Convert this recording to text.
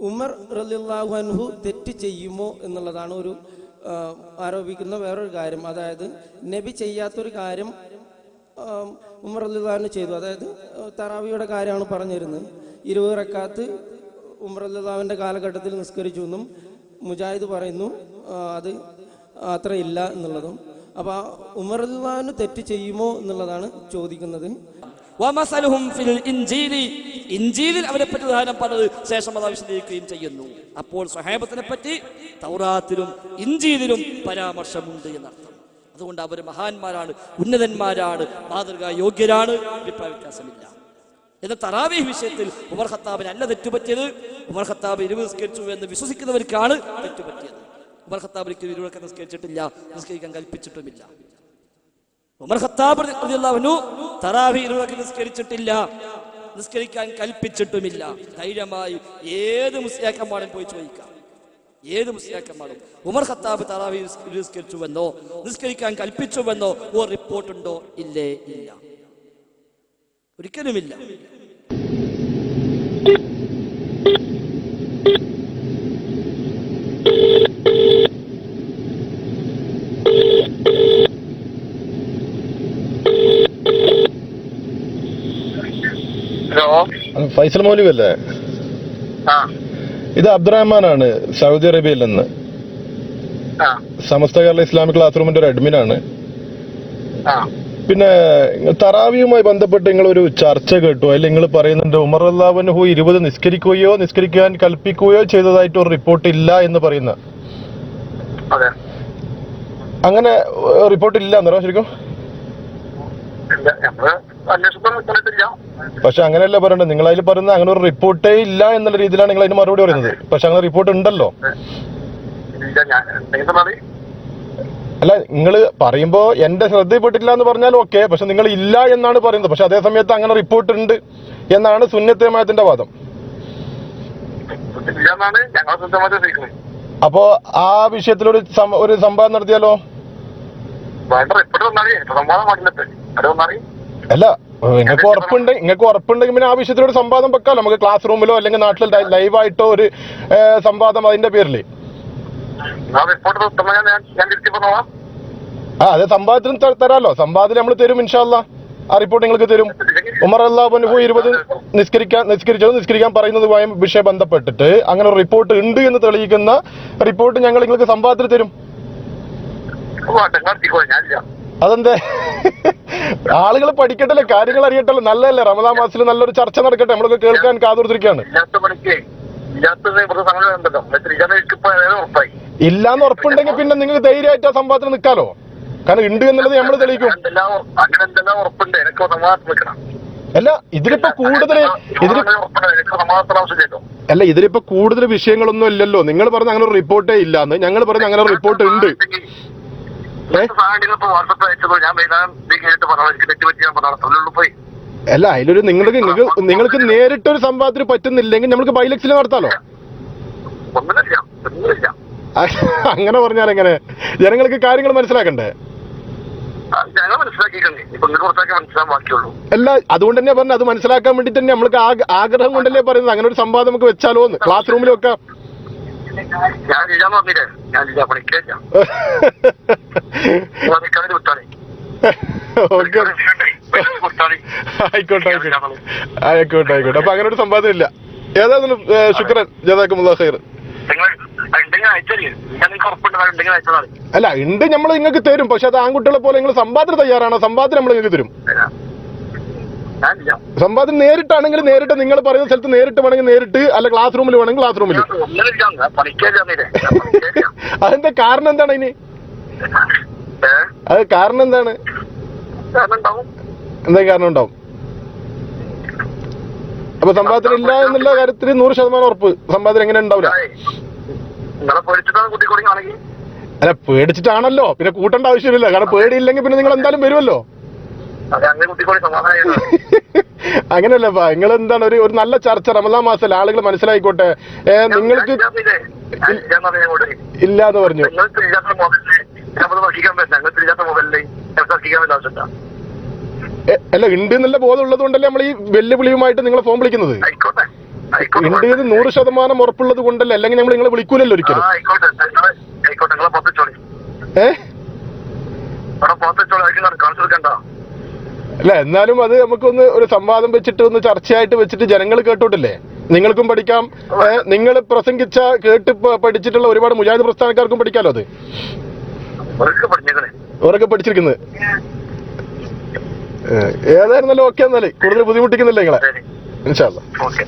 ഉമർ റലിള്ളാഹു അൻഹു തെറ്റ് ചെയ്യുമോ എന്നുള്ളതാണ് ഒരു ആരോപിക്കുന്ന വേറൊരു കാര്യം. അതായത് നബി ചെയ്യാത്തൊരു കാര്യം ഉമർ റലിള്ളാഹു ചെയ്തു. അതായത് തറാവിയുടെ കാര്യമാണ് പറഞ്ഞിരുന്നത്. ഇരുപത് റക്കാത്ത് ഉമർ അല്ലാവിന്റെ കാലഘട്ടത്തിൽ നിസ്കരിച്ചു എന്നും മുജാഹിദ് പറയുന്നു അത് അത്ര ഇല്ല എന്നുള്ളതും. അപ്പൊ ഉമർ റലിള്ളാഹുവിന് തെറ്റ് ചെയ്യുമോ എന്നുള്ളതാണ് ചോദിക്കുന്നത്. വമസലുഹും അവരെപ്പറ്റി ഉദാഹരണം പറഞ്ഞത് ശേഷം അത് വിശദീകരിക്കുകയും ചെയ്യുന്നു. അപ്പോൾ സഹേബത്തിനെ പറ്റി തൗറാത്തിലും ഇഞ്ചീലിലും പരാമർശമുണ്ട് എന്നർത്ഥം. അതുകൊണ്ട് അവർ മഹാന്മാരാണ് ഉന്നതന്മാരാണ് മാതൃകാ യോഗ്യരാണ് അഭിപ്രായ വ്യത്യാസമില്ല. എന്ന തറാവീഹ് വിഷയത്തിൽ ഉമർ ഖത്താബിന് അല്ല തെറ്റുപറ്റിയത്. ഉമർ ഖത്താബ് ഇരുവ് നിസ്കരിച്ചു എന്ന് വിശ്വസിക്കുന്നവർക്കാണ് തെറ്റുപറ്റിയത്. ഉമർ ഖത്താബ് ഒരിക്കലും ഇരുവൊക്കെ നിസ്കരിച്ചിട്ടില്ല നിസ്കരിക്കാൻ കൽപ്പിച്ചിട്ടുമില്ല. ഉമർ ഖത്താബ് തറാവി ഇരുവക്ക് നിസ്കരിച്ചിട്ടില്ല. നിസ്കരിക്കാൻ കൽപ്പിച്ചിട്ടുമില്ല. ധൈര്യമായി ഏത് മുസ്ലിയാക്കന്മാരും പോയി ചോദിക്കാം. ഏത് മുസ്ലിയാക്കന്മാരും? ഉമർ ഖത്താബ് തറാവി നിസ്കരിച്ചുവെന്നോ നിസ്കരിക്കാൻ കൽപ്പിച്ചുവെന്നോ ഓ റിപ്പോർട്ടുണ്ടോ? ഇല്ലേ ഇല്ല. ഒരിക്കലുമില്ല. ഹലോ. ഫൈസൽ മൗലവി അല്ലേ ഇത് അബ്ദുറഹ്മാനാണ് സൗദി അറേബ്യയിൽ നിന്ന്. സമസ്ത കേരള ഇസ്ലാമിക് ക്ലാസ് റൂമിന്റെ ഒരു അഡ്മിൻ ആണ്. പിന്നെ തറാവിയുമായി ബന്ധപ്പെട്ട് നിങ്ങൾ ഒരു ചർച്ച കേട്ടു. അതിൽ നിങ്ങൾ പറയുന്നുണ്ട് ഉമർ അള്ളാഹുഹു ഇരുപത് നിസ്കരിക്കുകയോ നിസ്കരിക്കാൻ കൽപ്പിക്കുകയോ ചെയ്തതായിട്ട് ഒരു റിപ്പോർട്ട് ഇല്ല എന്ന് പറയുന്ന. അങ്ങനെ റിപ്പോർട്ട് ഇല്ല എന്നോ ശരിക്കും. പക്ഷെ അങ്ങനെയല്ല പറയണ്ടത് നിങ്ങൾ അതിൽ പറയുന്നത് അങ്ങനെ ഒരു റിപ്പോർട്ടേ ഇല്ല എന്നുള്ള രീതിയിലാണ് നിങ്ങൾ അതിന് മറുപടി പറയുന്നത്. പക്ഷെ അങ്ങനെ റിപ്പോർട്ട് ഉണ്ടല്ലോ. അല്ല നിങ്ങൾ പറയുമ്പോൾ എന്റെ ശ്രദ്ധയിൽപ്പെട്ടില്ല എന്ന് പറഞ്ഞാൽ ഓക്കെ. പക്ഷെ നിങ്ങൾ ഇല്ല എന്നാണ് പറയുന്നത്. പക്ഷെ അതേ സമയത്ത് അങ്ങനെ റിപ്പോർട്ട് ഉണ്ട് എന്നാണ് സുന്നത്തേമയത്തിന്റെ വാദം. അപ്പോ ആ വിഷയത്തിൽ ഒരു ഒരു സംവാദം നടത്തിയാലോ? അല്ല നിങ്ങൾക്ക് ഉറപ്പുണ്ട് നിങ്ങൾക്ക് ഉറപ്പുണ്ടെങ്കിൽ പിന്നെ ആവശ്യത്തിനൊരു സംവാദം വെക്കാം. നമുക്ക് ക്ലാസ് റൂമിലോ അല്ലെങ്കിൽ നാട്ടിൽ ലൈവായിട്ടോ ഒരു സംവാദം അതിന്റെ പേരിൽ ആ അതെ സംവാദത്തിന് തരാലോ. സംവാദത്തിൽ നമ്മൾ തരും ഇൻഷാല്ല ആ റിപ്പോർട്ട് നിങ്ങൾക്ക് തരും. ഉമർ അള്ളാഹു ഇരുപത് നിസ്കരിക്കാൻ നിസ്കരിച്ചത് നിസ്കരിക്കാൻ പറയുന്നതുമായി വിഷയം ബന്ധപ്പെട്ടിട്ട് അങ്ങനെ ഒരു റിപ്പോർട്ട് ഉണ്ട് എന്ന് തെളിയിക്കുന്ന റിപ്പോർട്ട് ഞങ്ങൾ നിങ്ങൾക്ക് സംവാദത്തിൽ തരും. അതെന്തേ? ആളുകൾ പഠിക്കട്ടല്ലേ? കാര്യങ്ങൾ അറിയട്ടല്ലോ? നല്ലതല്ലേ? റമദാ മാസത്തിൽ നല്ലൊരു ചർച്ച നടക്കട്ടെ? നമ്മളൊക്കെ കേൾക്കാൻ കാതോർത്തിരിക്കുകയാണ് ഇല്ലാന്ന് ഉറപ്പുണ്ടെങ്കിൽ പിന്നെ നിങ്ങൾ ധൈര്യമായിട്ട് ആ സംഭവത്തിൽ നിൽക്കാലോ? കാരണം ഉണ്ട് എന്നുള്ളത് നമ്മൾ തെളിയിക്കും. അല്ല ഇതിലിപ്പോ കൂടുതൽ ഇതിൽ അല്ല ഇതിലിപ്പോ കൂടുതൽ വിഷയങ്ങളൊന്നും ഇല്ലല്ലോ. നിങ്ങൾ പറഞ്ഞ അങ്ങനെ ഒരു റിപ്പോർട്ടേ ഇല്ലാന്ന്. ഞങ്ങൾ പറഞ്ഞ അങ്ങനെ ഒരു റിപ്പോർട്ട് ഉണ്ട്. അല്ല അതിലൊരു നിങ്ങൾക്ക് നിങ്ങൾക്ക് നിങ്ങൾക്ക് നേരിട്ടൊരു സംവാദത്തിന് പറ്റുന്നില്ലെങ്കിൽ നമുക്ക് ബൈലക്സിൽ നടത്താലോ? അങ്ങനെ പറഞ്ഞാൽ എങ്ങനെ? ജനങ്ങൾക്ക് കാര്യങ്ങൾ മനസ്സിലാക്കണ്ടേ? അല്ല അതുകൊണ്ട് തന്നെ പറഞ്ഞു അത് മനസ്സിലാക്കാൻ വേണ്ടി തന്നെ നമ്മൾക്ക് ആഗ്രഹം കൊണ്ടല്ലേ പറയുന്നത്. അങ്ങനെ ഒരു സംവാദം നമുക്ക് വെച്ചാലോ ക്ലാസ് റൂമിൽ വെക്കാം ഞാൻ ഇല്ലാന്ന് പറഞ്ഞില്ലേ ഞാൻ ഇല്ല പണിക്കില്ല പണിക്കാരെ വിട്ടാളേ. ഓക്കെ. വിട്ടാളേ. ആയിക്കോട്ടെ ആയിക്കോട്ടെ. ആയിക്കോട്ടെ അപ്പൊ അങ്ങനെ ഒരു സംവാദം ഇല്ല. ഏതായാലും ശുക്രൻ ഉണ്ടെങ്കിൽ അയച്ചതാണ്. അല്ല ഉണ്ട് നമ്മൾ നിങ്ങൾക്ക് തരും. പക്ഷെ അത് ആൺകുട്ടികളെ പോലെ നിങ്ങൾ സമ്പാദത്തിന് തയ്യാറാണ്. സമ്പാദനം നമ്മൾ നിങ്ങൾക്ക് തരും. സമ്പാദനം നേരിട്ടാണെങ്കിൽ നേരിട്ട് നിങ്ങൾ പറയുന്ന സ്ഥലത്ത് നേരിട്ട് വേണമെങ്കിൽ നേരിട്ട് അല്ല ക്ലാസ് റൂമിൽ വേണമെങ്കിൽ ക്ലാസ് റൂമിൽ അതിന്റെ കാരണം എന്താണ് ഇനി? അത് കാരണം എന്താണ്? എന്താ കാരണം ഉണ്ടാവും? അപ്പൊ സംവാദത്തിന് ഇല്ല എന്നുള്ള കാര്യത്തിൽ നൂറ് ശതമാനം ഉറപ്പ്. സംവാദത്തിന് എങ്ങനെ ഉണ്ടാവില്ല? അല്ല പേടിച്ചിട്ടാണല്ലോ. പിന്നെ കൂട്ടേണ്ട ആവശ്യമില്ല. കാരണം പേടിയില്ലെങ്കിൽ പിന്നെ നിങ്ങൾ എന്തായാലും വരുമല്ലോ. അതെ അങ്ങനെ കുട്ടിക്കൂടി സമാധാനം അങ്ങനെയല്ല നിങ്ങൾ എന്താണ് ഒരു ഒരു നല്ല ചർച്ച റമദാ മാസത്തിൽ ആളുകൾ മനസ്സിലായിക്കോട്ടെ. നിങ്ങൾക്ക് ഇല്ല എന്ന് പറഞ്ഞു അല്ല ഉണ്ട് എന്നുള്ള ബോധം ഉള്ളത് കൊണ്ടല്ലേ നമ്മൾ ഈ വെല്ലുവിളിയുമായിട്ട് നിങ്ങളെ ഫോൺ വിളിക്കുന്നത്. ഉണ്ട് എന്ന് നൂറ് ശതമാനം ഉറപ്പുള്ളത് കൊണ്ടല്ലേ? അല്ലെങ്കിൽ നമ്മൾ നിങ്ങളെ വിളിക്കൂലല്ലോ ഒരിക്കലും. ആയിക്കോട്ടെ. അല്ല എന്നാലും അത് നമുക്കൊന്ന് ഒരു സംവാദം വെച്ചിട്ട് ഒന്ന് ചർച്ചയായിട്ട് വെച്ചിട്ട് ജനങ്ങൾ കേട്ടോട്ടില്ലേ? നിങ്ങൾക്കും പഠിക്കാം. നിങ്ങൾ പ്രസംഗിച്ച കേട്ട് പഠിച്ചിട്ടുള്ള ഒരുപാട് മുജാഹിദ് പ്രസ്ഥാനക്കാർക്കും പഠിക്കാലോ അത്? അവരൊക്കെ പഠിച്ചിരിക്കുന്നത്. ഏതായിരുന്നല്ലോ ഓക്കെ എന്നാൽ. കൂടുതൽ ബുദ്ധിമുട്ടിക്കുന്നില്ല നിങ്ങളെ. ഇൻഷാല്ല ഓക്കെ.